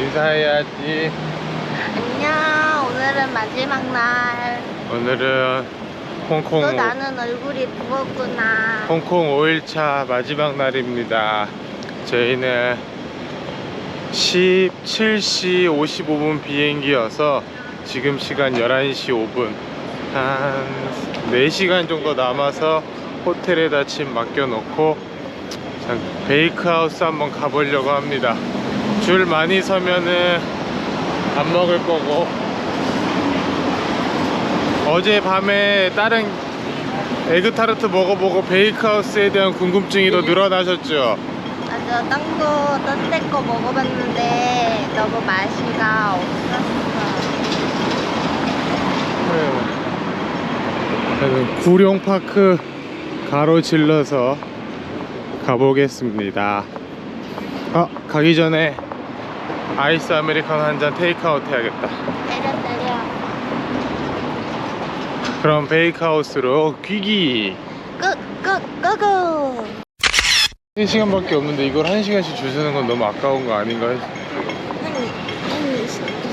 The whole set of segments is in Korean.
인사해야지. 안녕. 오늘은 마지막 날. 오늘은 홍콩 또 나는 얼굴이 부었구나. 홍콩 5일차 마지막 날입니다. 저희는 17시 55분 비행기여서 지금 시간 11시 5분 한 4시간 정도 남아서 호텔에다 짐 맡겨놓고 참 베이크하우스 한번 가보려고 합니다. 줄 많이 서면은 안 먹을 거고 어제 밤에 다른 에그타르트 먹어보고 베이크하우스에 대한 궁금증이 더 늘어나셨죠? 맞아. 땅도 딴데 거 먹어봤는데 너무 맛이가 없었어. 저는 구룡파크 가로질러서 가보겠습니다. 아, 가기 전에 아이스 아메리카노 한 잔 테이크아웃 해야겠다. 때려 때려. 그럼 베이크하우스로 귀기! 끄끄끄끄. 1시간밖에 없는데 이걸 1시간씩 줄 서는 건 너무 아까운 거 아닌가요? 한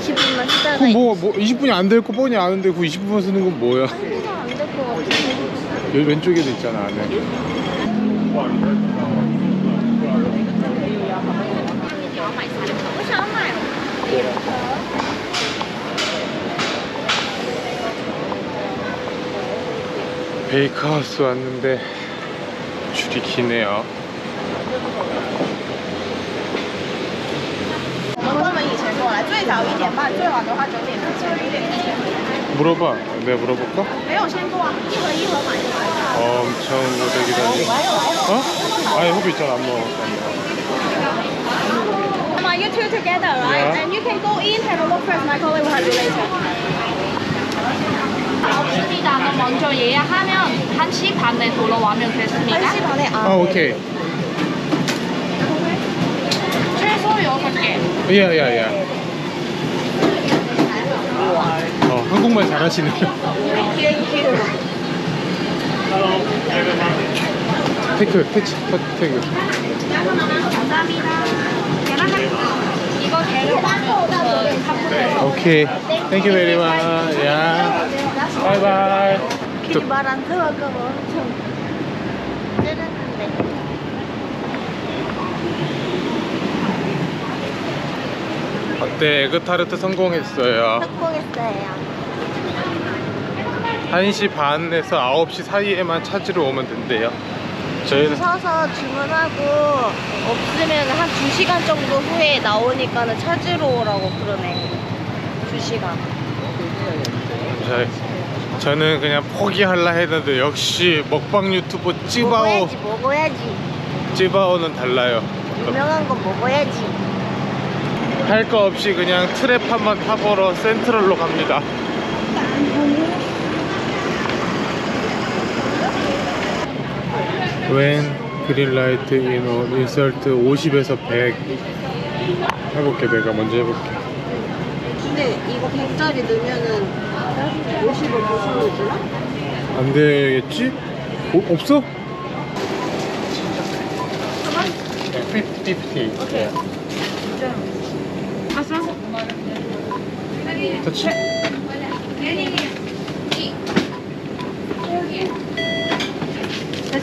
20분만 쉬다가 그럼 뭐, 뭐 20분이 안 될 거 뻔히 아는데 그 20분만 쓰는 건 뭐야? 1시간 안될 것 같아. 여기 왼쪽에도 있잖아 안에 베이커하우스 왔는데 줄이 기네요 물어봐 내가 물어볼까? 어, 엄청 오래 기다리 어? 아니 호비 잘안 먹어 you two together right yeah. and you can go in have a look first my colleague will have you later 없습니다. 그럼 먼저 예약하면 1시 반에 돌아오면 됐습니다. 1시 반에 아 오케이. 최소 6개. 야야야 어 한국말 잘하시네요 테크 테치 컷 테크 이거 카푸 오케이 땡큐 베리 마치 야 바이바이 또 말안 들어갈까 봐 엄청 찌르는데. 어때 에그타르트 성공했어요 성공했어요. 1시 반에서 9시 사이에만 찾으러 오면 된대요 저희는 서서 주문하고 없으면 한 2시간 정도 후에 나오니까는 찾으러 오라고 그러네. 2시간. 저, 저는 그냥 포기할라 했는데 역시 먹방 유튜버 찌바오 먹어야지, 먹어야지. 찌바오는 달라요 유명한 거 먹어야지. 할 거 없이 그냥 트랩 한번 타보러 센트럴로 갑니다. 웬 그린라이트 인원 인설트 50에서 100 해볼게 내가 먼저 해볼게 근데 이거 100짜리 넣으면은 50을 무슨 주나? 안 되겠지? 어, 없어? 50, 50 네. 터치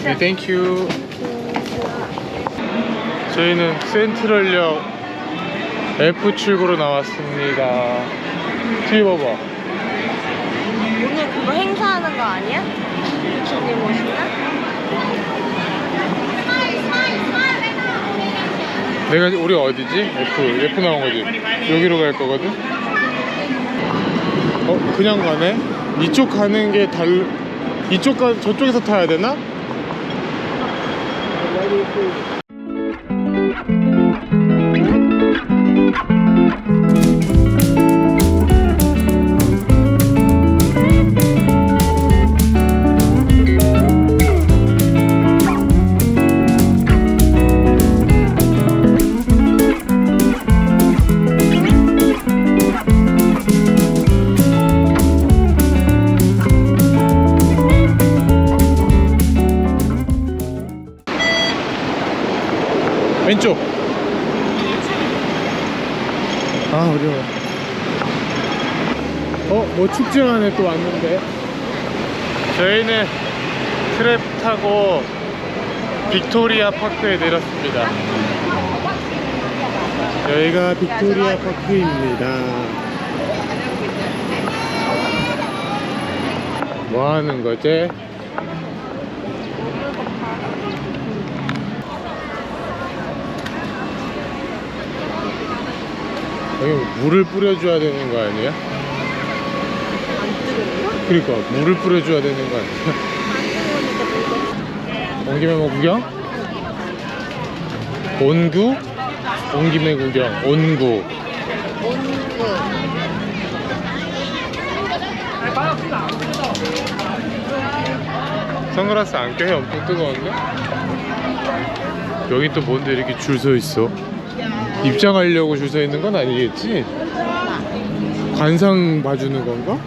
네, 땡큐 저희는 센트럴역 F 출구로 나왔습니다 뒤에 봐봐 그거 행사하는 거 아니야? 비키니 옷이나? 내가 우리 어디지? F F 나온 거지 여기로 갈 거거든 어 그냥 가네 이쪽 가는 게 달 이쪽 가 저쪽에서 타야 되나? 왼쪽 아 어려워 어? 뭐 축제 안에 또 왔는데 저희는 트랩 타고 빅토리아 파크에 내렸습니다 여기가 빅토리아 파크입니다 뭐 하는 거지? 여기 물을 뿌려줘야 되는 거 아니야? 그러니까 물을 뿌려줘야 되는 거 아니야? 온 김에 뭐 구경? 온구? 온 김에 구경 온구 온구. 선글라스 안 껴요? 엄청 뜨거운데? 여기 또 뭔데 이렇게 줄 서 있어? 입장하려고 줄 서 있는 건 아니겠지? 관상 봐주는 건가?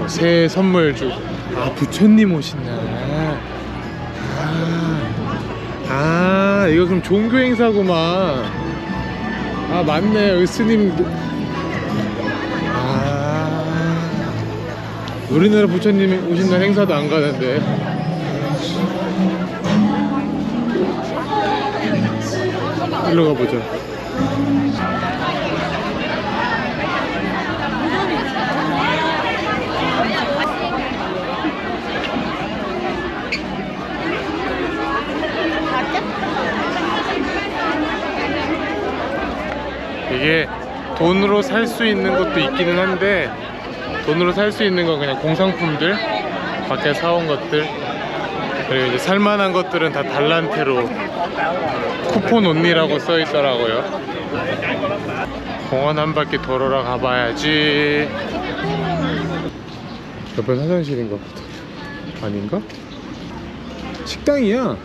어, 새해 선물 주. 아 부처님 오신 날. 아, 아 이거 그럼 종교 행사구만. 아 맞네 여기 스님. 아 우리나라 부처님 오신 날 행사도 안 가는데. 일로 가보자. 이게 돈으로 살 수 있는 것도 있기는 한데 돈으로 살 수 있는 건 그냥 공상품들 밖에 사온 것들. 그리고 이제 살만한 것들은 다 달란트로 쿠폰 온리라고 써 있더라고요. 공원 한 바퀴 돌아러 가봐야지. 옆에 화장실인가 보다 아닌가? 식당이야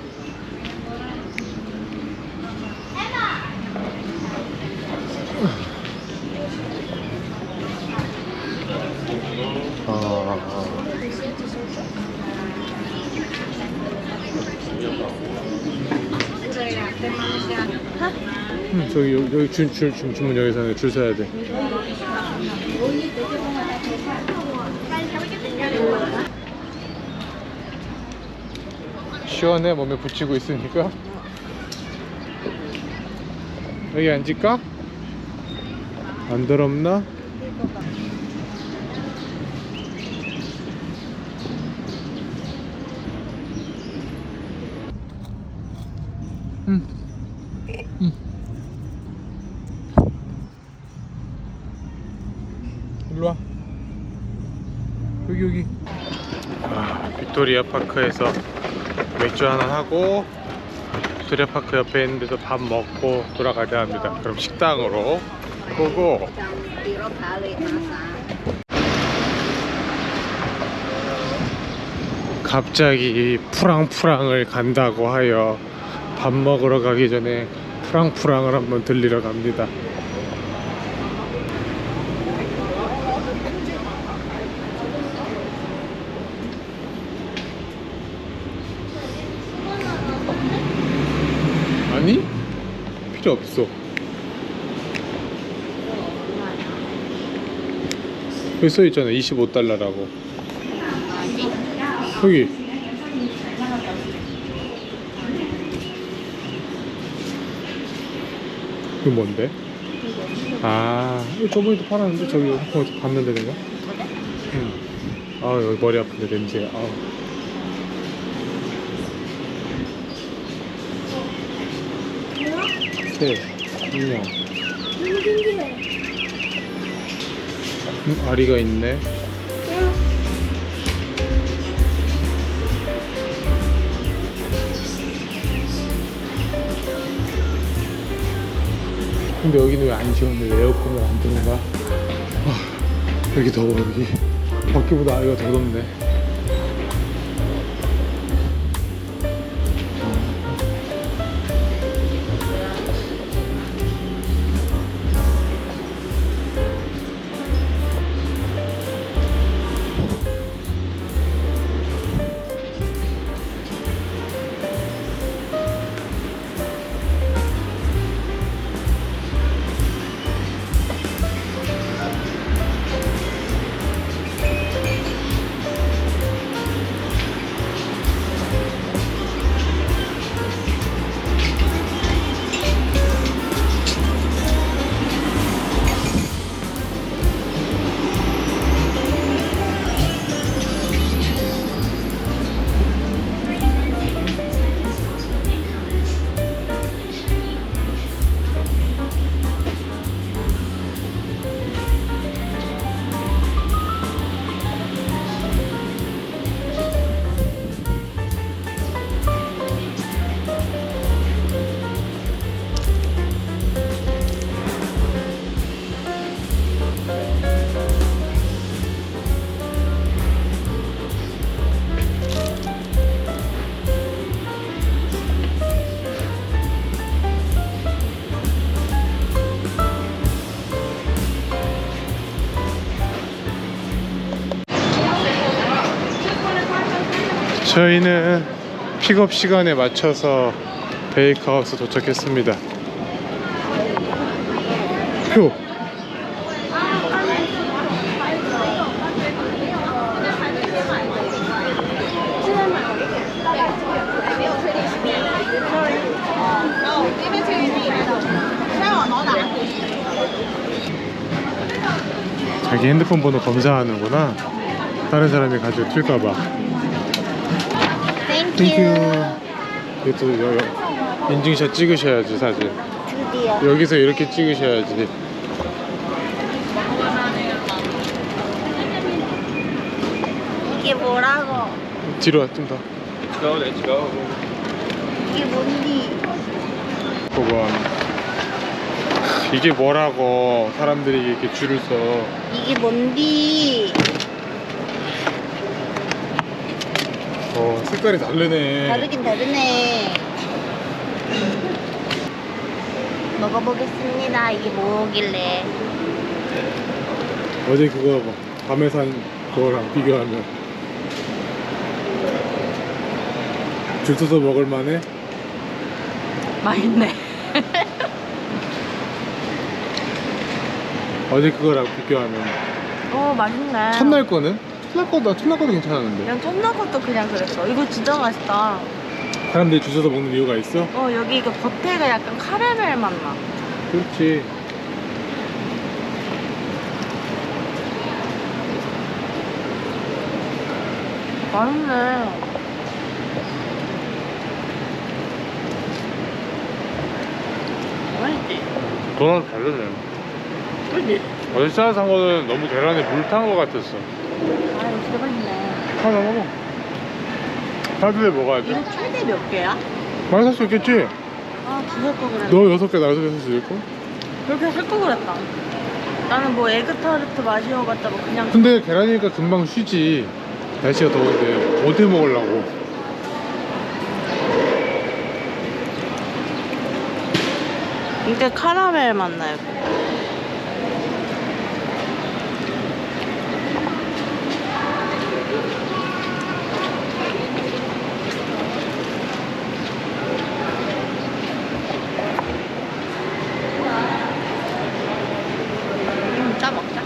저기 여기, 줄, 줄, 줄, 주문 여기서 줄 서야 돼. 시원해 몸에 붙이고 있으니까 여기 앉을까? 안 더럽나? 일로 와. 여기 여기. 아, 빅토리아 파크에서 맥주 하나 하고 빅토리아 파크 옆에 있는 데서 밥 먹고 돌아가야 합니다. 그럼 식당으로 고고. 갑자기 프랑프랑을 간다고 하여 밥 먹으러 가기 전에 프랑프랑을 한번 들리러 갑니다. 아니? 필요 없어. 여기 써 있잖아. 25달러라고. 여기. 이거 뭔데? 아, 이거 저번에도 팔았는데 저기 어디 봤는데 내가? 응. 아 여기 머리 아픈데 냄새. 아. 새, 인형. 음, 아리가 있네. 근데 여기는 왜 안 지웠는데 왜 에어컨을 안 드는가? 아, 여기 더워 여기. 밖에보다 여기가 더 덥네. 저희는 픽업 시간에 맞춰서 베이커하우스 도착했습니다. 표. 자기 핸드폰 번호 검사하는구나. 다른 사람이 가지고 튈까봐. 땡큐. 이것도 여, 여, 인증샷 찍으셔야지 사진. 드디어. 여기서 이렇게 찍으셔야지. 이게 뭐라고? 뒤로 와, 좀 더. 이게 뭔디? 그거 이게 뭐라고 사람들이 이렇게 줄을 서. 이게 뭔디? 어 색깔이 다르네. 다르긴 다르네. 먹어보겠습니다. 이게 뭐길래? 어제 그거 뭐 밤에 산 그거랑 비교하면 줄 서서 먹을 만해? 맛있네. 어제 그거랑 비교하면 어 맛있네. 첫날 거는? 첫날 거도 첫날 거도 괜찮았는데 그냥 첫날 것도 그냥 그랬어. 이거 진짜 맛있다. 사람들이 줄 서서 먹는 이유가 있어? 어 여기 이거 겉에가 약간 카라멜 맛 나. 그렇지 맛있네. 맛있지? 도넛 다르네 그지? 어제 싸서 산 거는 너무 계란에 물 탄 거 같았어 아 진짜 맛있네. 하나 먹어 하드에 먹어야지 이거 최대 몇 개야? 많이 살 수 있겠지? 아 두살 거 그랬네. 너 여섯 개, 나 여섯 개살수 있고? 그렇게 살거 그랬다. 나는 뭐 에그타르트 마시어봤다고 그냥 근데 계란이니까 금방 쉬지 날씨가 더운데 어떻게 먹으려고 이게 카라멜 맛 나요. 음, 짜 먹자.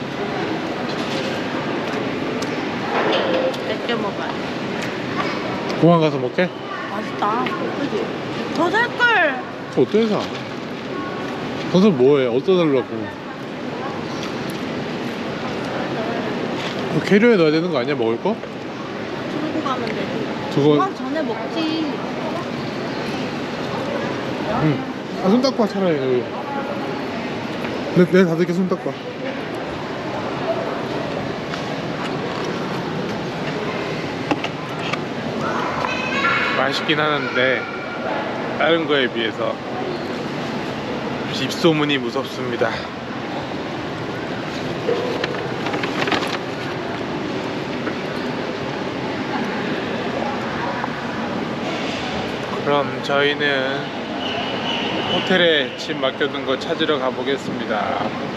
몇개 먹어야 돼. 공항 가서 먹게? 맛있다. 그지? 더 살걸. 어떤 사? 선수 뭐해? 어디다 달라고 그 캐리어에 넣어야 되는 거 아니야 먹을 거? 들고 가면 되지. 저거 공항 전에 먹지. 응. 아, 손 닦고 와, 차라리 여기 내, 내 다들게 손 닦고 와. 맛있긴 하는데 다른 거에 비해서 입소문이 무섭습니다 그럼 저희는 호텔에 짐 맡겨둔 거 찾으러 가보겠습니다.